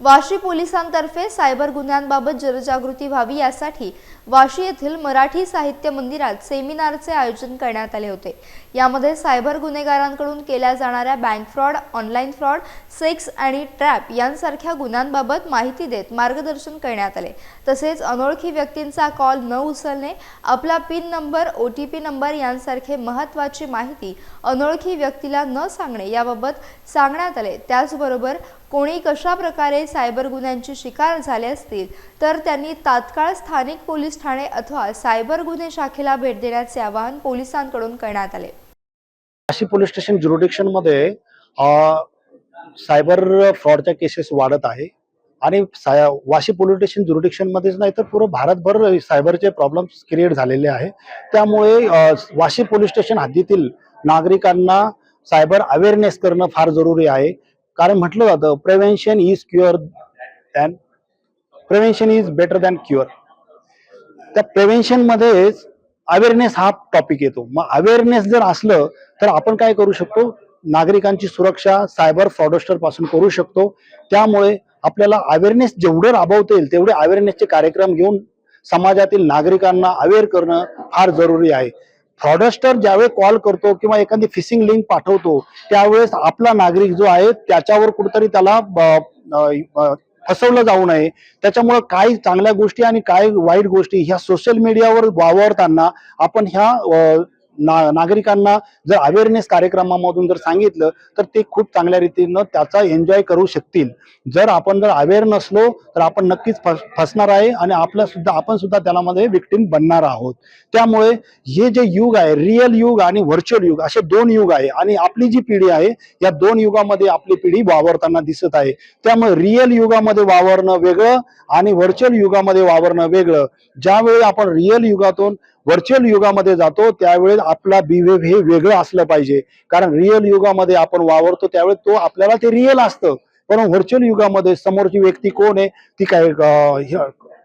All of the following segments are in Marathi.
वाशी पोलिसांतर्फे सायबर गुन्ह्यांबाबत जनजागृती व्हावी यासाठी वाशी येथील मराठी साहित्य मंदिरात सेमिनारचे आयोजन करण्यात आले होते. यामध्ये सायबर गुन्हेगारांकडून केल्या जाणाऱ्या bank fraud online fraud sex आणि ट्रॅप यांसारख्या गुन्ह्यांबाबत माहिती देत मार्गदर्शन करण्यात आले. तसेच अनोळखी व्यक्तींचा कॉल न उचलणे आपला pin number O T P number यांसारखे महत्त्वाची माहिती अनोळखी व्यक्तीला न सांगणे याबाबत सांगण्यात आले. त्याचबरोबर कोणी कशा प्रकारे सायबर गुन्ह्यांची शिकार झाले असतील तर त्यांनी तात्काळ स्थानिक पोलीस ठाणे अथवा सायबर गुन्हे शाखेला भेट देण्याचे आवाहन पोलिसांकडून करण्यात आले. वाशी पोलीस स्टेशन ज्युरिडिक्शनमध्ये सायबर फ्रॉडच्या केसेस वाढत आहे. आणि साय- वाशी पोलीस स्टेशन ज्युरिडिक्शन मध्येच नाही तर पूर्ण भारतभर सायबरचे प्रॉब्लेम्स क्रिएट झालेले आहे. त्यामुळे वाशी पोलीस स्टेशन हद्दीतील नागरिकांना सायबर अवेअरनेस करणं फार जरुरी आहे. कारण म्हटलं जातं prevention is cure than prevention is better than cure त्या प्रिव्हेन्शन मध्येच अवेअरनेस हा टॉपिक येतो. मग अवेअरनेस जर असलं तर आपण काय करू शकतो? नागरिकांची सुरक्षा सायबर फ्रॉडस्टरपासून करू शकतो. त्यामुळे आपल्याला अवेअरनेस जेवढं राबवता येईल तेवढे अवेअरनेसचे कार्यक्रम घेऊन समाजातील नागरिकांना अवेअर करणं फार जरुरी आहे. फ्रॉडस्टर ज्यावेळी कॉल करतो किंवा एखादी फिशिंग लिंक पाठवतो त्यावेळेस आपला नागरिक जो आहे त्याच्यावर कुठेतरी त्याला ब- फसवलं जाऊ नये. त्याच्यामुळं काही चांगल्या गोष्टी आणि काही वाईट गोष्टी ह्या सोशल मीडियावर वावरताना आपण ह्या ना- नागरिकांना जर अवेअरनेस कार्यक्रमामधून जर सांगितलं तर ते खूप चांगल्या रीतीनं त्याचा एन्जॉय करू शकतील. जर आपण जर अवेअर नसलो तर आपण नक्कीच फस- फसणार आहे आणि आपल्या सुद्धा आपण सुद्धा त्याला मध्ये विक्टीम बनणार आहोत. त्यामुळे हे जे युग आहे रिअल युग आणि व्हर्च्युअल युग असे दोन युग आहे आणि आपली जी पिढी आहे या दोन युगामध्ये आपली पिढी वावरताना दिसत आहे. त्यामुळे रिअल युगामध्ये वावरणं वेगळं आणि व्हर्च्युअल युगामध्ये वावरणं वेगळं. ज्यावेळी आपण रिअल युगातून व्हर्च्युअल युगामध्ये जातो त्यावेळेस आपला बिहेव हे वेगळं असलं पाहिजे. कारण रिअल युगामध्ये आपण वावरतो त्यावेळेस तो आपल्याला ते रिअल असतं. पण व्हर्च्युअल युगामध्ये समोरची व्यक्ती कोण आहे? ती काय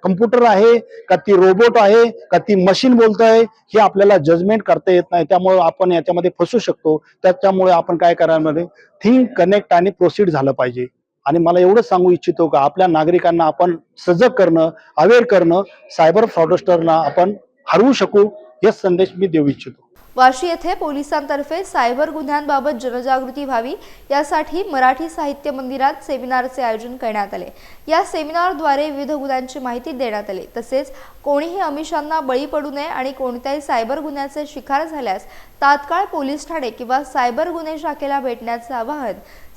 कम्प्युटर आहे का ती रोबोट आहे का ती मशीन बोलत आहे हे आपल्याला जजमेंट करता येत नाही. त्यामुळे आपण याच्यामध्ये फसू शकतो. त्याच्यामुळे आपण काय करायमध्ये थिंक कनेक्ट आणि प्रोसीड झालं पाहिजे. आणि मला एवढं सांगू इच्छितो का आपल्या नागरिकांना आपण सजग करणं अवेअर करणं सायबर फ्रॉडस्टरना आपण हरवू शकू हेच संदेश मी देऊ इच्छितो. वाशी येथे पोलिसांतर्फे सायबर गुन्ह्यांबाबत जनजागृती व्हावी यासाठी मराठी साहित्य मंदिरात सेमिनारचे आयोजन करण्यात आले. या सेमिनारद्वारे विविध गुन्ह्यांची माहिती देण्यात आली. तसेच कोणीही अमिषांना बळी पडू नये आणि कोणत्याही सायबर गुन्ह्याचे शिकार झाल्यास तात्काळ पोलीस ठाणे किंवा सायबर गुन्हे शाखेला भेटण्याचे आवाहन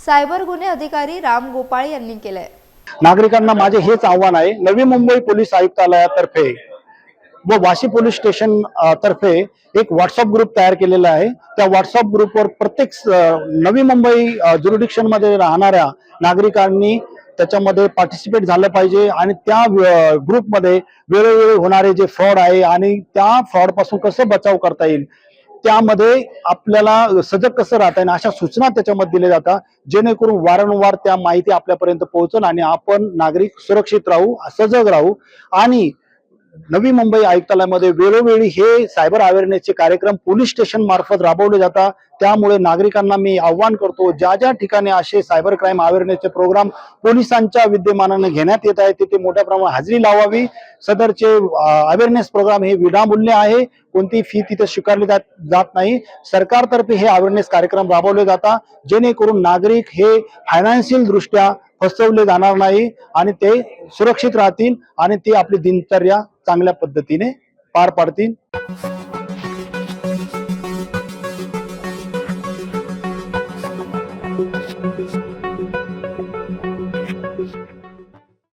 सायबर गुन्हे अधिकारी राम गोपाळ यांनी केलंय. नागरिकांना माझे हेच आव्हान आहे. नवी मुंबई पोलीस आयुक्तालयातर्फे व वाशी पोलीस स्टेशन तर्फे एक व्हॉट्सअप ग्रुप तयार केलेला आहे. त्या व्हॉट्सअप ग्रुपवर प्रत्येक नवी मुंबई ज्युरिडिक्शनमध्ये राहणाऱ्या नागरिकांनी त्याच्यामध्ये पार्टिसिपेट झालं पाहिजे आणि त्या ग्रुपमध्ये वेळोवेळी होणारे जे फ्रॉड आहे आणि त्या फ्रॉडपासून कसं बचाव करता येईल त्यामध्ये आपल्याला सजग कसं राहता येईल अशा सूचना त्याच्यामध्ये दिल्या जातात जेणेकरून वारंवार त्या माहिती आपल्यापर्यंत पोहोचल आणि आपण नागरिक सुरक्षित राहू सजग राहू आणि नवी मुंबई आयुक्तालयामध्ये वेळोवेळी हे सायबर अवेअरनेसचे कार्यक्रम पोलीस स्टेशन मार्फत राबवले जातात. त्यामुळे नागरिकांना मी आव्हान करतो ज्या ज्या ठिकाणी असे सायबर क्राईम अवेअरनेसचे प्रोग्राम पोलिसांच्या विद्यमानाने घेण्यात येत आहे तिथे मोठ्या प्रमाणात हजेरी लावावी. सदरचे अवेअरनेस प्रोग्राम हे विनामूल्य आहे. कोणती फी तिथे स्वीकारली जात जात नाही. सरकारतर्फे हे अवेअरनेस कार्यक्रम राबवले जातात. जेणेकरून नागरिक हे फायनान्शियल दृष्ट्या फसवले जाणार नाही आणि ते सुरक्षित राहतील आणि ते आपली दिनचर्या चांगल्या पद्धतीने पार पाडतील.